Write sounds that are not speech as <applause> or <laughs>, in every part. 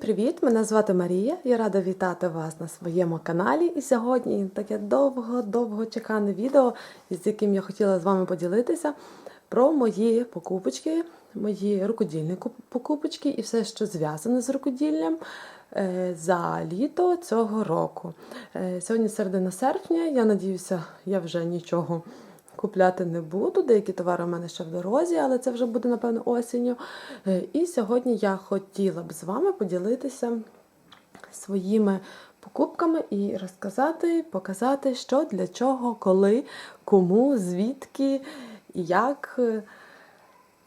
привіт! Мене звати Марія. Я рада вітати вас на своєму каналі. І сьогодні таке довго-довго чекане відео, з яким я хотіла з вами поділитися про мої покупочки, мої рукодільні покупочки і все, що зв'язане з рукоділлям е, за літо цього року. Е, Сьогодні середина серпня. Я надіюся, я вже нічого купляти не буду. Деякі товари у мене ще в дорозі, але це вже буде, напевно, осінню. Е, І сьогодні я хотіла б з вами поділитися своїми покупками і розказати, показати, що для чого, коли, кому, звідки, і як.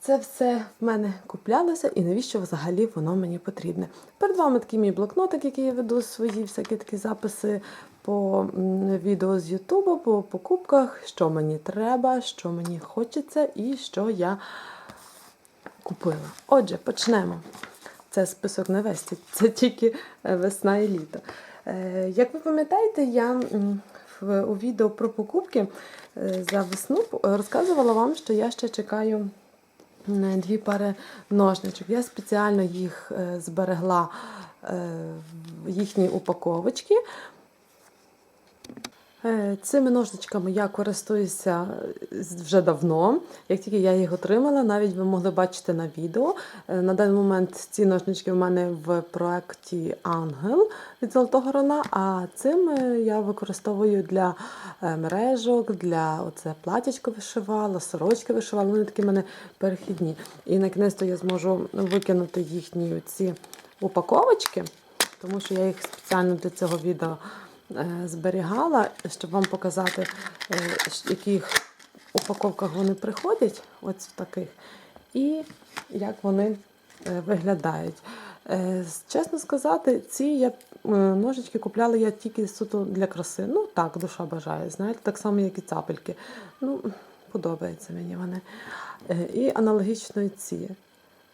Це все в мене куплялося і навіщо взагалі воно мені потрібне. Перед вами такий мій блокнотик, який я веду свої всякі такі записи по відео з Ютубу, по покупках, що мені треба, що мені хочеться і що я купила. Отже, почнемо. Це список не це- тільки е, весна і літо. Е, Як ви пам'ятаєте, я у відео про покупки е, за весну розказувала вам, що я ще чекаю дві пари ножничок. Я спеціально їх е, зберегла е, в їхній упаковочці. Цими ножничками я користуюся вже давно. Як тільки я їх отримала, навіть ви могли бачити на відео. Е, На даний момент ці ножнички в мене в проєкті Ангел від Золотого Рона, а цим е, я використовую для е, мережок, для оце платячко вишивала, сорочки вишивала. Вони такі в мене перехідні. І на кінець я зможу викинути їхні ці упаковочки, тому що я їх спеціально для цього відео е, зберігала, щоб вам показати, е, в яких упаковках вони приходять, ось в таких, і як вони е, виглядають. Е, Чесно сказати, ці я е, ножички купляла я тільки суто для краси. Ну так, душа бажає, знаєте, так само, як і цапельки. Ну, подобаються мені вони. Е, І аналогічно і ці.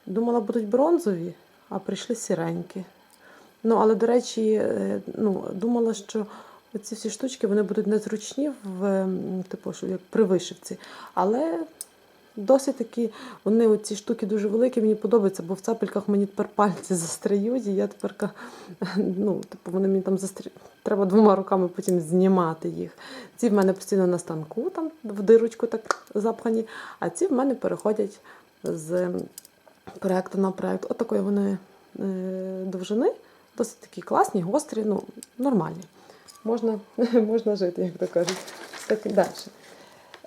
Думала, будуть бронзові, а прийшли сіренькі. Ну, але, до речі, е, ну, думала, що ці всі штучки вони будуть незручні в типу, що як при вишивці. Але досить таки вони оці штуки дуже великі, мені подобаються, бо в цапельках мені тепер пальці <laughs> застряють, і я тепер <laughs> ну, типу, вони мені там застрі... Треба двома руками потім знімати їх. Ці в мене постійно на станку, там в дирочку так запхані, а ці в мене переходять з проєкту на проєкт. Отакої вони е, довжини. Досить такі класні, гострі, ну, нормальні. Можна, <laughs> можна жити, як то кажуть. Так і далі.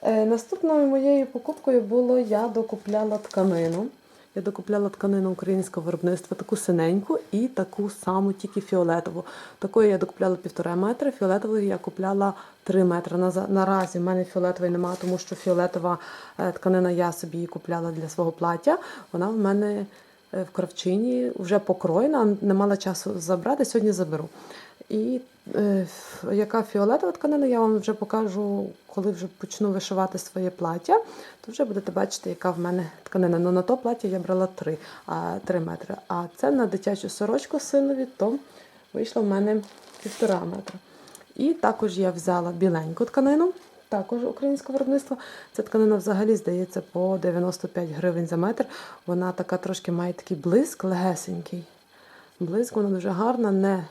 Е, наступною моєю покупкою було, я докупляла тканину. Я докупляла тканину українського виробництва, таку синеньку і таку саму, тільки фіолетову. Такої я докупляла півтора метра, фіолетової я купляла 3 метри. Наразі в мене фіолетової немає, тому що фіолетова е, тканина я собі купляла для свого плаття. Вона в мене в кравчині вже покроєна, не мала часу забрати, сьогодні заберу. І е, яка фіолетова тканина, я вам вже покажу, коли вже почну вишивати своє плаття, то вже будете бачити, яка в мене тканина. Ну на то плаття я брала 3, а, 3 метри. А це на дитячу сорочку синові, то вийшло в мене півтора метра. І також я взяла біленьку тканину, також українського виробництва. Ця тканина взагалі здається по 95 гривень за метр. Вона така трошки має такий блиск легесенький. Блиск, вона дуже гарна, не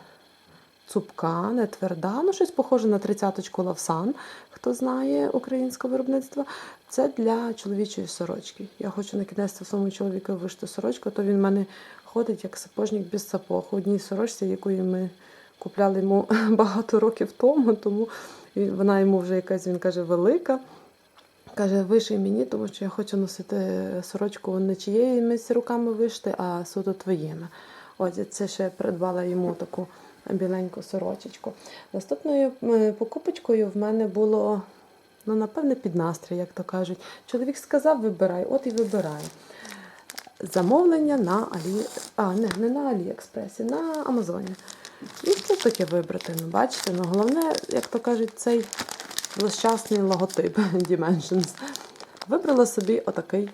цупка, не тверда, ну щось похоже на тридцяточку лавсан, хто знає українського виробництва. Це для чоловічої сорочки. Я хочу на кінець своєму чоловіку вишити сорочку, то він в мене ходить як сапожник без сапог. Одній сорочці, якої ми купляли йому <laughs> багато років тому, тому вона йому вже якась, він каже, велика. Каже, виший мені, тому що я хочу носити сорочку не чиїмись руками вишити, а суто твоїми. Ось це ще придбала йому таку біленьку сорочечку. Наступною е, покупочкою в мене було, ну, напевне, під настрій, як то кажуть. Чоловік сказав, вибирай, от і вибирай. Замовлення на Алі... А, не, не на Аліекспресі, на Амазоні. І що таке вибрати? Ну, бачите, ну головне, як то кажуть, цей злощасний логотип <laughs> Dimensions. Вибрала собі отакий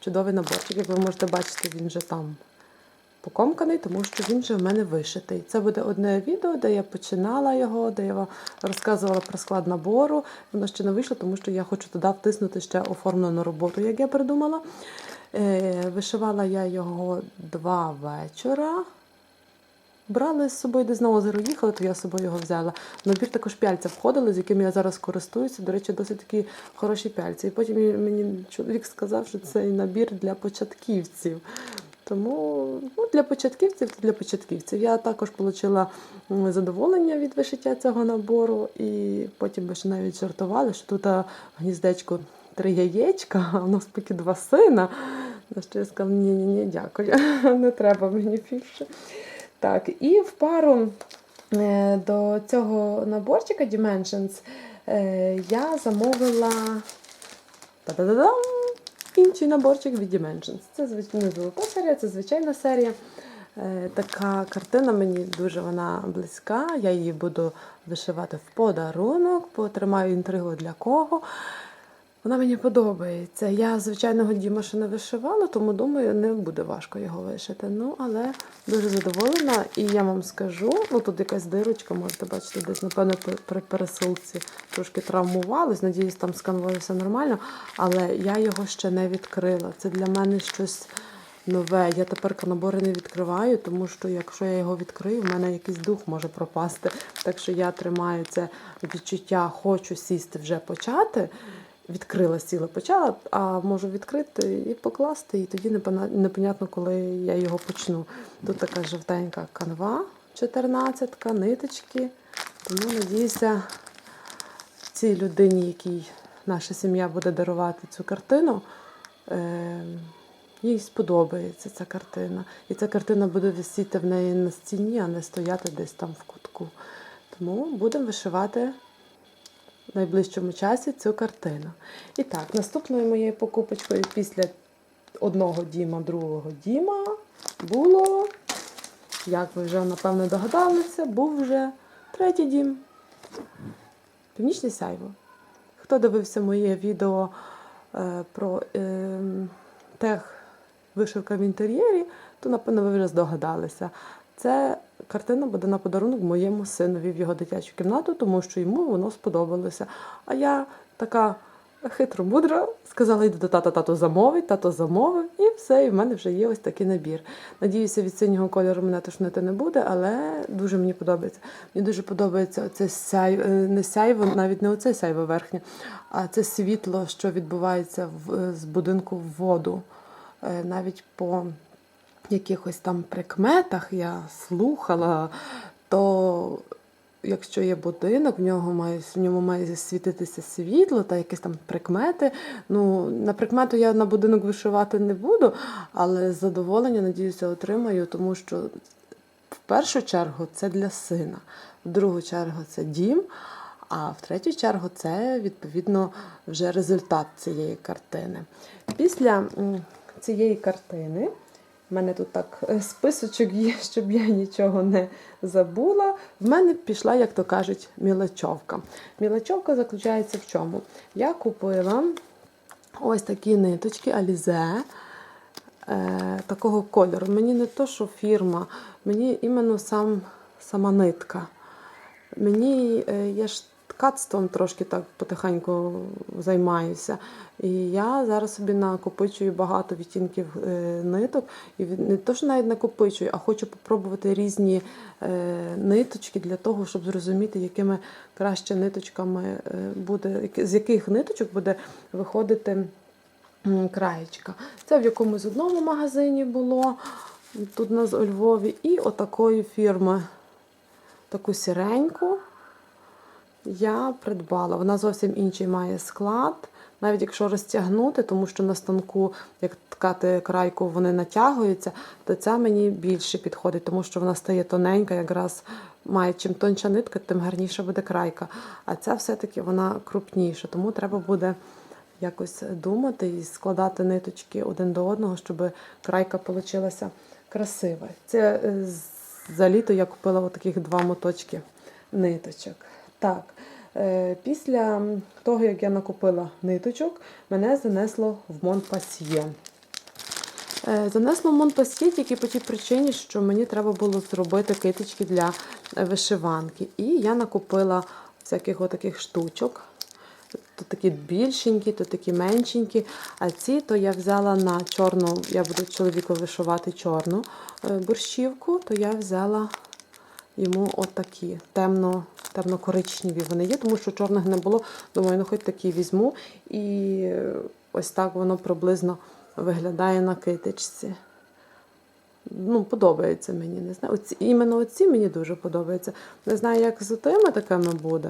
чудовий наборчик. Як ви можете бачити, він вже там покомканий, тому що він вже в мене вишитий. Це буде одне відео, де я починала його, де я вам розказувала про склад набору. Воно ще не вийшло, тому що я хочу туди втиснути ще оформлену роботу, як я придумала. Е, Вишивала я його два вечора. Брали з собою десь на озеро їхали, то я з собою його взяла. В набір також пяльця входили, з якими я зараз користуюся. До речі, досить такі хороші пяльці. І потім мені чоловік сказав, що цей набір для початківців. Тому ну, для початківців, то для початківців. Я також отримала задоволення від вишиття цього набору, і потім ми ще навіть жартували, що тут гніздечко три яєчка, а в нас поки два сина. На що я сказала, ні, ні, ні, дякую, <laughs> не треба мені більше. Так, і в пару е, до цього наборчика Dimensions е, я замовила інший наборчик від Dimensions. Це не золота серія, це звичайна серія. Е, Така картина мені дуже вона близька. Я її буду вишивати в подарунок, потримаю інтригу для кого. Вона мені подобається. Я звичайного Діма ще не вишивала, тому думаю, не буде важко його вишити. Ну, але дуже задоволена. І я вам скажу, ну тут якась дирочка, можете бачити, десь, напевно, при- пересилці трошки травмувалась. Надіюсь, там з нормально. Але я його ще не відкрила. Це для мене щось нове. Я тепер набори не відкриваю, тому що якщо я його відкрию, в мене якийсь дух може пропасти. Так що я тримаю це відчуття, хочу сісти вже почати. Відкрила сіла, почала, а можу відкрити і покласти, і тоді непонятно, коли я його почну. Тут така жовтенька канва, 14-ка, ниточки. Тому надіюся, цій людині, якій наша сім'я буде дарувати цю картину, е, їй сподобається ця картина. І ця картина буде висіти в неї на стіні, а не стояти десь там в кутку. Тому будемо вишивати найближчому часі цю картину. І так, наступною моєю покупочкою після одного діма, другого діма було, як ви вже напевно догадалися, був вже третій дім. Північне сяйво. Хто дивився моє відео е, про е, тех вишивка в інтер'єрі, то напевно ви вже здогадалися. Це картина буде на подарунок моєму синові в його дитячу кімнату, тому що йому воно сподобалося. А я така хитро мудра сказала, йди до тата, тато замовить, тато замовив, і все, і в мене вже є ось такий набір. Надіюся, від синього кольору мене тошнити не буде, але дуже мені подобається. Мені дуже подобається оце сяйво, е, не сяйво, навіть не оце сяйво верхнє, а це світло, що відбувається в, з будинку в воду. Е, Навіть по якихось там прикметах я слухала, то якщо є будинок, в нього має в ньому має світитися світло та якісь там прикмети. Ну, на прикмету я на будинок вишивати не буду, але задоволення, надіюся, отримаю, тому що в першу чергу це для сина, в другу чергу це дім. А в третю чергу це відповідно вже результат цієї картини. Після цієї картини в мене тут так е, списочок є, <laughs> щоб я нічого не забула. В мене пішла, як то кажуть, мілочовка. Мілочовка заключається в чому? Я купила ось такі ниточки Alize е, такого кольору. Мені не то, що фірма, мені іменно сам, сама нитка. Мені е, я ж ткацтвом трошки так потихеньку займаюся. І я зараз собі накопичую багато відтінків е, ниток. І не то, що навіть накопичую, а хочу попробувати різні е, ниточки для того, щоб зрозуміти, якими краще ниточками е, буде, з яких ниточок буде виходити краєчка. Це в якомусь одному магазині було, тут у нас у Львові, і отакої фірми таку сіреньку я придбала. Вона зовсім інший має склад. Навіть якщо розтягнути, тому що на станку, як ткати крайку, вони натягуються, то ця мені більше підходить, тому що вона стає тоненька, якраз має чим тонша нитка, тим гарніша буде крайка. А ця все-таки вона крупніша, тому треба буде якось думати і складати ниточки один до одного, щоб крайка вийшла красива. Це е, за літо я купила отаких два моточки ниточок. Так, е, після того, як я накупила ниточок, мене занесло в Монпасьє. Е, Занесло в Монпасьє тільки по тій причині, що мені треба було зробити китички для вишиванки. І я накупила всяких отаких штучок. То такі більшенькі, то такі меншенькі. А ці то я взяла на чорну, я буду чоловіку вишивати чорну е, борщівку, то я взяла йому отакі темно, темно-коричневі вони є, тому що чорних не було. Думаю, ну хоч такі візьму. І ось так воно приблизно виглядає на китичці. Ну, подобається мені. Не знаю. Оці, іменно оці мені дуже подобаються. Не знаю, як з тими такими буде.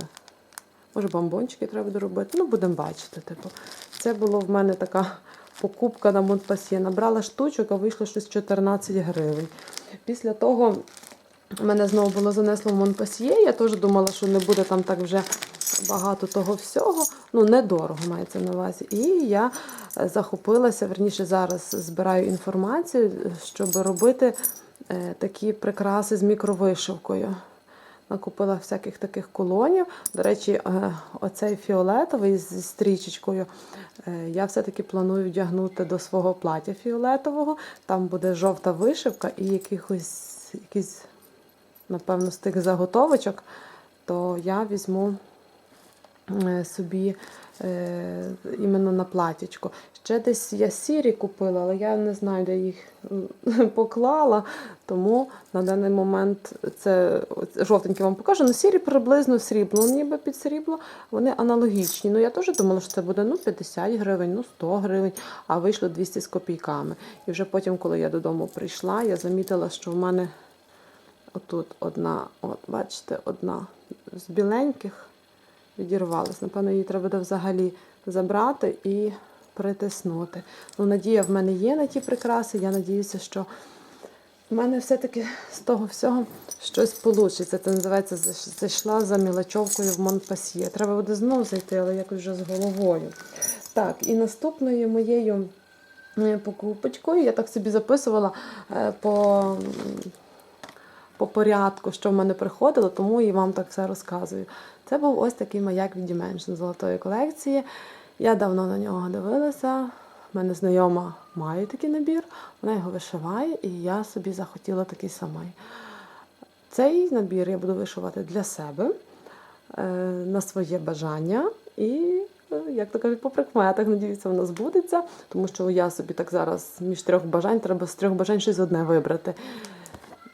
Може, бомбончики треба доробити. Ну, будемо бачити. Типу. Це було в мене така покупка на Монпасьє. Набрала штучок, а вийшло щось 14 гривень. Після того мене знову було занесло в Монпасьє. Я теж думала, що не буде там так вже багато того всього. Ну, недорого мається на увазі. І я е, захопилася, верніше зараз збираю інформацію, щоб робити е, такі прикраси з мікровишивкою. Накупила всяких таких колонів. До речі, е, оцей фіолетовий зі стрічечкою я все-таки планую вдягнути до свого плаття фіолетового. Там буде жовта вишивка і якихось, якийсь, напевно, з тих заготовочок, то я візьму е, собі е, іменно на платічко. Ще десь я сірі купила, але я не знаю, де їх <laughs> поклала. Тому на даний момент це жовтенькі вам покажу. Ну, сірі приблизно срібло, ніби під срібло. Вони аналогічні. Ну я теж думала, що це буде ну, 50 гривень, ну 100 гривень, а вийшло 200 з копійками. І вже потім, коли я додому прийшла, я замітила, що в мене отут одна, от бачите, одна з біленьких відірвалась. Напевно, її треба буде взагалі забрати і притиснути. Ну, надія в мене є на ті прикраси. Я надіюся, що в мене все-таки з того всього щось вийде. Це називається зайшла за мілочовкою в Монпасьє. Треба буде знову зайти, але якось вже з головою. Так, і наступною моєю е, покупочкою я так собі записувала е, по, по порядку, що в мене приходило, тому і вам так все розказую. Це був ось такий маяк від Dimension золотої колекції. Я давно на нього дивилася. У мене знайома має такий набір, вона його вишиває, і я собі захотіла такий самий. Цей набір я буду вишивати для себе е, на своє бажання. І, е, як то кажуть, по прикметах, надіюся, воно збудеться, тому що я собі так зараз між трьох бажань треба з трьох бажань щось одне вибрати.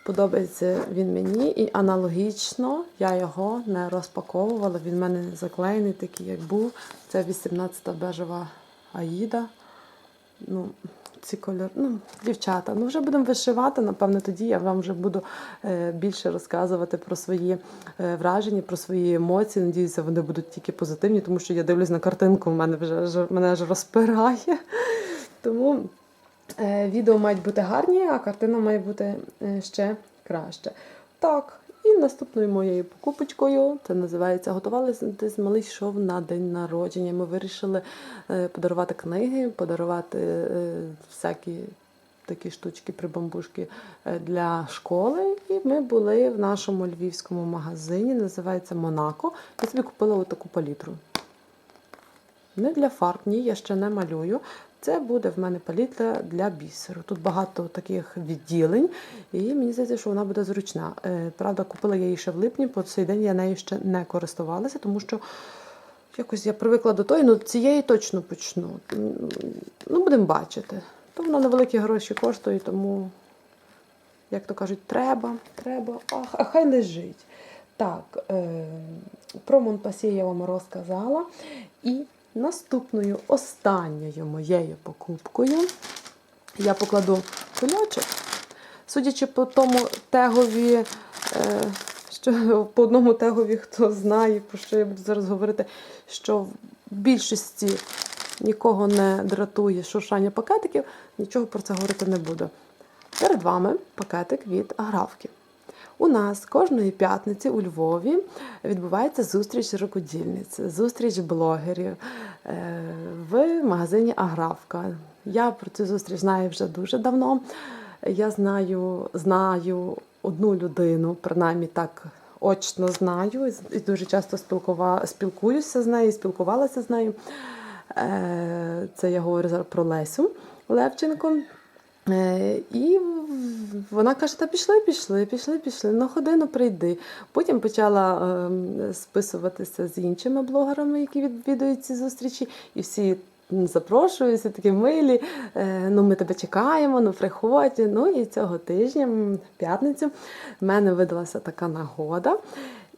Подобається він мені і аналогічно я його не розпаковувала. Він в мене заклеєний, такий, як був. Це 18-та бежева Аїда. Ну, ці кольори, ну, дівчата, ну вже будемо вишивати. Напевно, тоді я вам вже буду е, більше розказувати про свої е, враження, про свої емоції. Надіюся, вони будуть тільки позитивні, тому що я дивлюсь на картинку, в мене вже ж- мене аж розпирає. Тому відео мають бути гарні, а картина має бути е, ще краще. Так, і наступною моєю покупочкою, це називається Готувалися десь малий йшов на день народження. Ми вирішили е, подарувати книги, подарувати е, всякі такі штучки, прибамбушки е, для школи. І ми були в нашому львівському магазині, називається Монако. Я собі купила отаку палітру. Не для фарб, ні, я ще не малюю. Це буде в мене палітра для бісеру. Тут багато таких відділень, і мені здається, що вона буде зручна. Е, Правда, купила я її ще в липні, по цей день я нею ще не користувалася, тому що якось я привикла до тої, ну цієї точно почну. Ну, будемо бачити. То вона невеликі гроші коштує, тому, як то кажуть, треба, треба, а хай лежить. Так, е, про Монпасі я вам розказала. І наступною, останньою моєю покупкою я покладу кульочок. Судячи по тому тегові, е, що по одному тегові, хто знає, про що я буду зараз говорити, що в більшості нікого не дратує шуршання пакетиків, нічого про це говорити не буду. Перед вами пакетик від Аграфки. У нас кожної п'ятниці у Львові відбувається зустріч рукодільниць, зустріч блогерів е, в магазині Аграфка. Я про цю зустріч знаю вже дуже давно. Я знаю, знаю одну людину, принаймні так очно знаю, і дуже часто спілкуюся з нею, спілкувалася з нею. Е, Це я говорю зараз про Лесю Левченко. Е, І вона каже: та пішли, пішли, пішли, пішли, на годину прийди. Потім почала ем, списуватися з іншими блогерами, які відвідують ці зустрічі, і всі запрошую, всі такі милі. Е, ну, ми тебе чекаємо, ну приходь. Ну і цього тижня, в п'ятницю, в мене видалася така нагода.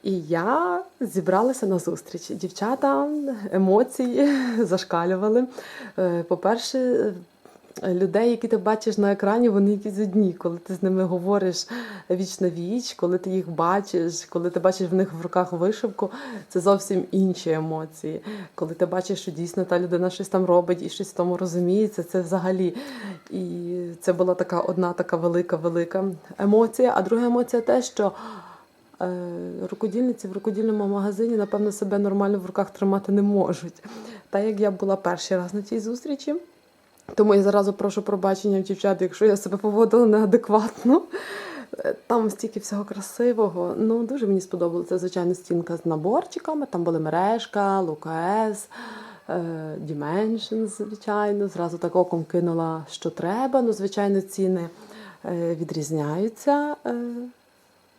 І я зібралася на зустріч. Дівчата емоції <laughs> зашкалювали. Е, По-перше, людей, які ти бачиш на екрані, вони якісь одні. Коли ти з ними говориш віч на віч, коли ти їх бачиш, коли ти бачиш в них в руках вишивку, це зовсім інші емоції. Коли ти бачиш, що дійсно та людина щось там робить і щось в тому розуміється, це взагалі. І це була така одна така велика, велика емоція. А друга емоція те, що. е, Рукодільниці в рукодільному магазині, напевно, себе нормально в руках тримати не можуть. Та як я була перший раз на цій зустрічі, тому я зразу прошу пробачення в дівчат, якщо я себе поводила неадекватно. Е, Там стільки всього красивого. Ну, дуже мені сподобалася, звичайно, стінка з наборчиками. Там були мережка, Лукас, Dimensions, звичайно. Зразу так оком кинула, що треба. Ну, звичайно, ціни е, відрізняються.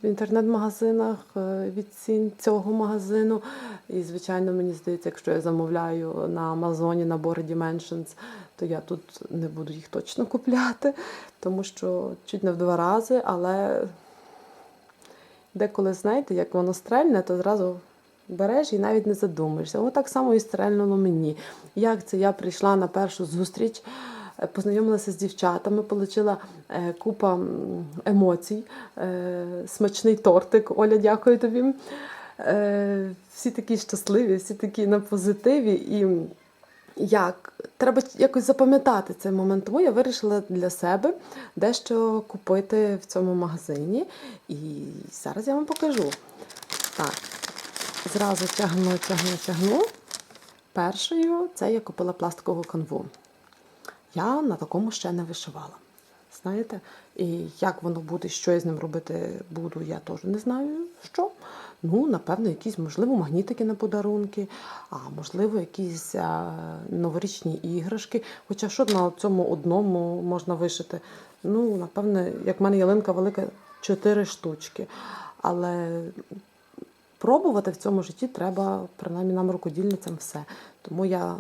В інтернет-магазинах е, від цін цього магазину. І, звичайно, мені здається, якщо я замовляю на Амазоні набори Dimensions, то я тут не буду їх точно купляти, тому що чуть не в два рази, але деколи, знаєте, як воно стрельне, то зразу береш і навіть не задумаєшся. Воно так само і стрельнуло мені. Як це я прийшла на першу зустріч, познайомилася з дівчатами, отримала купа емоцій, е, смачний тортик. Оля, дякую тобі. Е, Всі такі щасливі, всі такі на позитиві. І як треба якось запам'ятати цей момент. Тому я вирішила для себе дещо купити в цьому магазині. І зараз я вам покажу. Так, зразу тягну, тягну, тягну. Першою це я купила пластикову канву. Я на такому ще не вишивала. Знаєте, і як воно буде, що я з ним робити буду, я теж не знаю що. Ну, напевно, якісь, можливо, магнітики на подарунки, а можливо, якісь а, новорічні іграшки. Хоча що на цьому одному можна вишити? Ну, напевне, як в мене ялинка велика, чотири штучки. Але пробувати в цьому житті треба, принаймні нам, рукодільницям, все. Тому я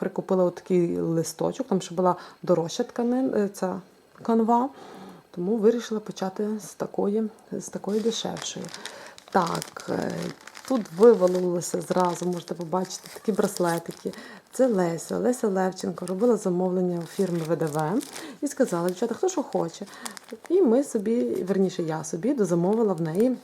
прикупила отакий листочок, там ще була дорожча тканин, е, ця канва. Тому вирішила почати з такої, з такої дешевшої. Так, е, тут вивалилося зразу, можете побачити такі браслетики. Це Леся, Леся Левченко робила замовлення у фірми ВДВ і сказала, дівчата, хто що хоче. І ми собі, верніше, я собі дозамовила в неї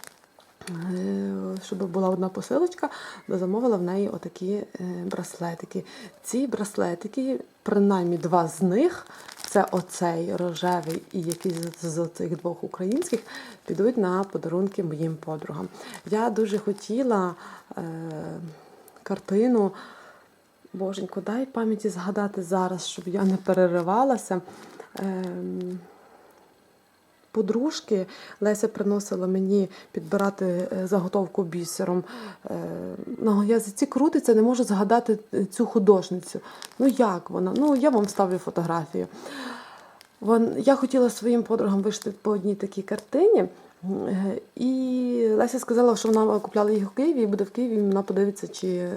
щоб була одна посилочка, замовила в неї отакі е, браслетики. Ці браслетики, принаймні два з них, це оцей рожевий і якийсь з- цих двох українських, підуть на подарунки моїм подругам. Я дуже хотіла е, картину. Боженько, дай пам'яті згадати зараз, щоб я не переривалася. Ем, подружки Леся приносила мені підбирати е, заготовку бісером. Я На язиці крутиться, не можу згадати е, цю художницю. Ну як вона? Ну, я вам вставлю фотографію. Я хотіла своїм подругам вишити по одній такій картині. Е, І Леся сказала, що вона купляла їх у Києві і буде в Києві, вона подивиться, чи е,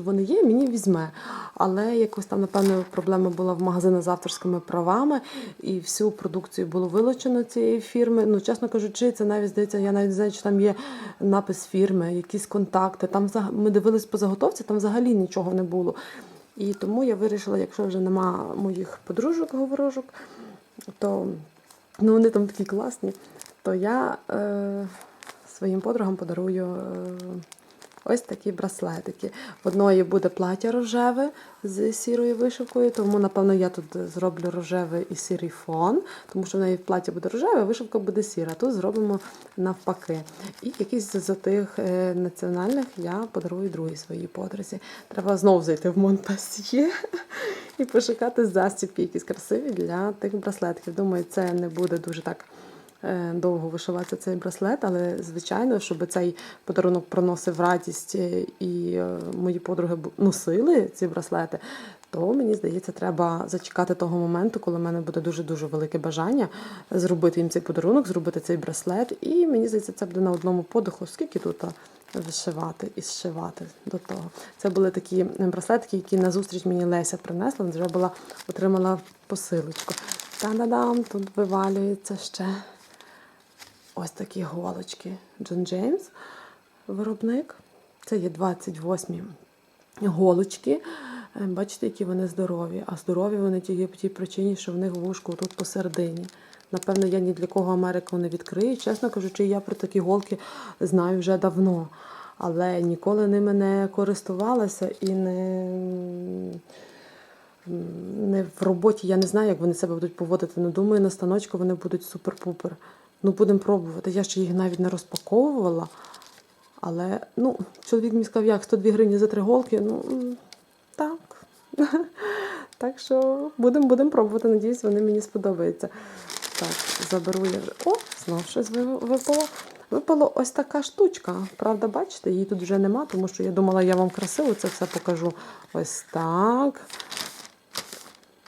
вони є, мені візьме. Але якось там, напевно, проблема була в магазинах з авторськими правами, і всю продукцію було вилучено цієї фірми. Ну, чесно кажучи, це навіть здається, я навіть знаю, чи там є напис фірми, якісь контакти. Там ми дивились по заготовці, там взагалі нічого не було. І тому я вирішила, якщо вже нема моїх подружок, говорожок, то ну, вони там такі класні, то я е, своїм подругам подарую е, ось такі браслетики. В одної буде плаття рожеве з сірою вишивкою, тому, напевно, я тут зроблю рожевий і сірий фон, тому що в неї плаття буде рожеве, а вишивка буде сіра. Тут зробимо навпаки. І якийсь з тих е, національних я подарую другій своїй подрузі. Треба знову зайти в Монпасьє і пошукати застібки, якісь красиві для тих браслетків. Думаю, це не буде дуже так довго вишиватися цей браслет, але звичайно, щоб цей подарунок приносив радість е, і е, мої подруги носили ці браслети. То мені здається, треба зачекати того моменту, коли в мене буде дуже дуже велике бажання зробити їм цей подарунок, зробити цей браслет. І мені здається, це буде на одному подиху. Скільки тут? вишивати і зшивати до того. Це були такі браслетки, які на зустріч мені Леся принесла. Вже була отримала посилочку. Та-да-дам, тут вивалюється ще ось такі голочки. Джон Джеймс, виробник. Це є 28 голочки. Е, Бачите, які вони здорові. А здорові вони тільки по тій причині, що в них вушко тут посередині. Напевно, я ні для кого Америку не відкрию. Чесно кажучи, я про такі голки знаю вже давно. Але ніколи ними не користувалася і не, не в роботі. Я не знаю, як вони себе будуть поводити. Ну, думаю, на станочку вони будуть супер-пупер. Ну, будемо пробувати. Я ще їх навіть не розпаковувала. Але ну, чоловік мені сказав, як 102 гривні за три голки. Ну так. <laughs> Так що будемо будем пробувати. Надіюсь, вони мені сподобаються. Так, заберу я. вже- О, знов щось ви- випало. Випало ось така штучка. Правда, бачите, її тут вже нема, тому що я думала, я вам красиво це все покажу. Ось так.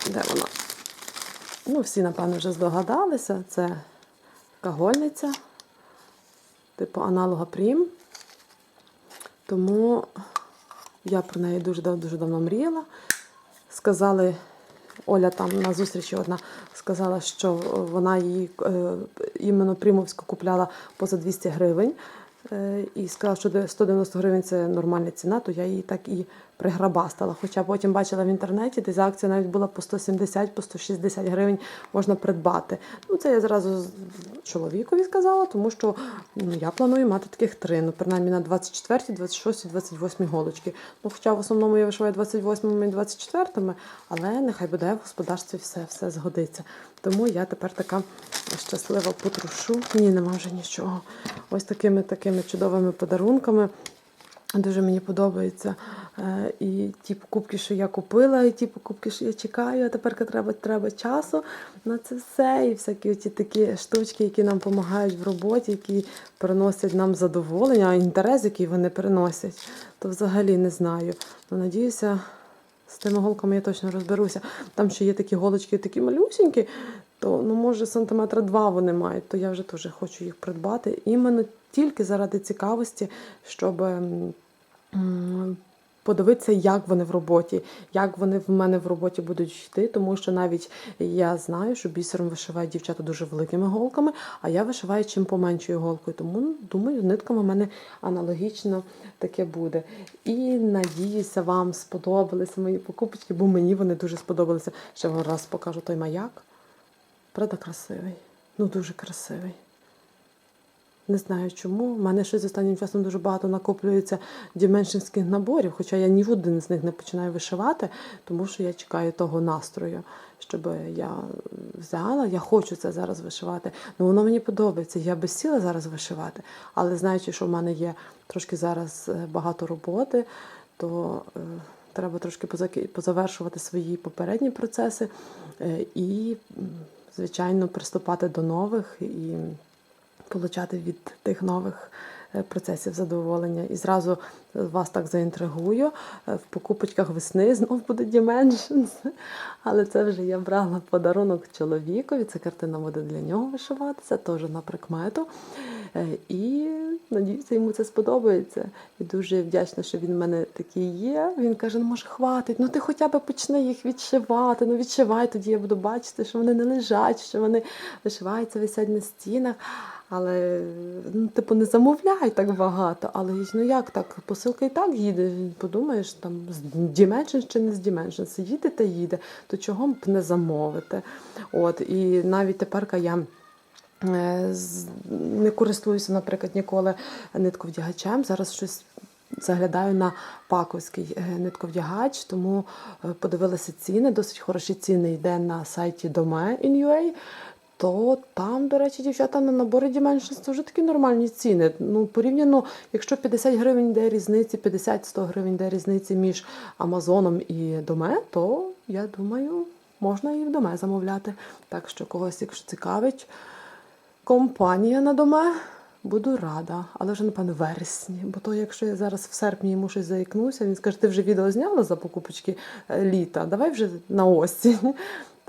Де вона? Ну, всі, напевно, вже здогадалися. Це кагольниця, типу аналога Прім. Тому я про неї дуже-дуже давно мріяла. Сказали, Оля там на зустрічі одна сказала, що вона її е, іменно Примовську купляла поза 200 гривень. Е, і сказала, що 190 гривень це нормальна ціна, то я її так і приграбастала. Хоча потім бачила в інтернеті, де акція навіть була по 170, по 160 гривень можна придбати. Ну, це я зразу чоловікові сказала, тому що ну, я планую мати таких три. Ну, принаймні на 24, 26, 28 голочки. Ну, хоча в основному я вишиваю 28 і 24, але нехай буде в господарстві все, все згодиться. Тому я тепер така щаслива потрушу. Ні, нема вже нічого. Ось такими такими чудовими подарунками. Дуже мені подобається. Е, І ті покупки, що я купила, і ті покупки, що я чекаю, а тепер треба, треба часу на це все. І всякі ті такі штучки, які нам допомагають в роботі, які приносять нам задоволення, а інтерес, який вони приносять, то взагалі не знаю. Ну, надіюся, з тими голками я точно розберуся. Там ще є такі голочки, такі малюсінькі, то ну, може сантиметра два вони мають, то я вже теж хочу їх придбати. Іменно тільки заради цікавості, щоб м, м, подивитися, як вони в роботі, як вони в мене в роботі будуть йти, тому що навіть я знаю, що бісером вишивають дівчата дуже великими голками, а я вишиваю чим поменшою голкою. Тому думаю, нитками в мене аналогічно таке буде. І надіюся, вам сподобалися мої покупочки, бо мені вони дуже сподобалися. Ще раз покажу той маяк. Правда, красивий. Ну, дуже красивий. Не знаю чому. У мене щось останнім часом дуже багато накоплюється діменшинських наборів, хоча я ні в один з них не починаю вишивати, тому що я чекаю того настрою, щоб я взяла. Я хочу це зараз вишивати. Ну воно мені подобається. Я би сіла зараз вишивати, але знаючи, що в мене є трошки зараз е, багато роботи, то е, треба трошки позавершувати свої попередні процеси е, і, звичайно, приступати до нових і получати від тих нових процесів задоволення. І зразу вас так заінтригую. Е, В покупочках весни знов буде Dimensions. <laughs> Але це вже я брала подарунок чоловікові. Це картина буде для нього вишиватися, теж на прикмету. Е, І надіюся, йому це сподобається. І дуже вдячна, що він в мене такий є. Він каже: ну може, хватить, ну ти хоча б почни їх відшивати. Ну відшивай, тоді я буду бачити, що вони не лежать, що вони вишиваються, висять на стінах. Але ну, типу, не замовляй так багато. Але ну як так? Посилка і так їде. Подумаєш, там з Dimensions чи не з Dimensions. Їде та їде, то чого б не замовити? От, і навіть тепер я. е, Не користуюся, наприклад, ніколи нитковдягачем. Зараз щось заглядаю на паковський е, нитковдягач, тому е, подивилася ціни. Досить хороші ціни йде на сайті Dome.in.ua. То там, до речі, дівчата на набори це вже такі нормальні ціни. Ну, порівняно, якщо 50 гривень йде різниці, 50-100 гривень йде різниці між Амазоном і Доме, то я думаю, можна і в Доме замовляти. Так що когось, якщо цікавить, компанія на Доме, буду рада. Але вже, напевно, вересні. Бо то, якщо я зараз в серпні йому щось заікнуся, він скаже, ти вже відео зняла за покупочки е, літа, давай вже на осінь.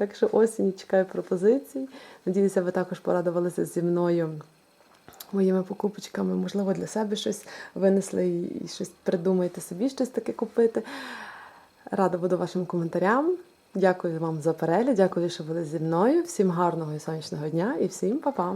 Так що осінь чекаю пропозицій. Надіюся, ви також порадувалися зі мною моїми покупочками. Можливо, для себе щось винесли і щось придумаєте собі щось таке купити. Рада буду вашим коментарям. Дякую вам за перегляд, дякую, що були зі мною. Всім гарного і сонячного дня і всім па-па!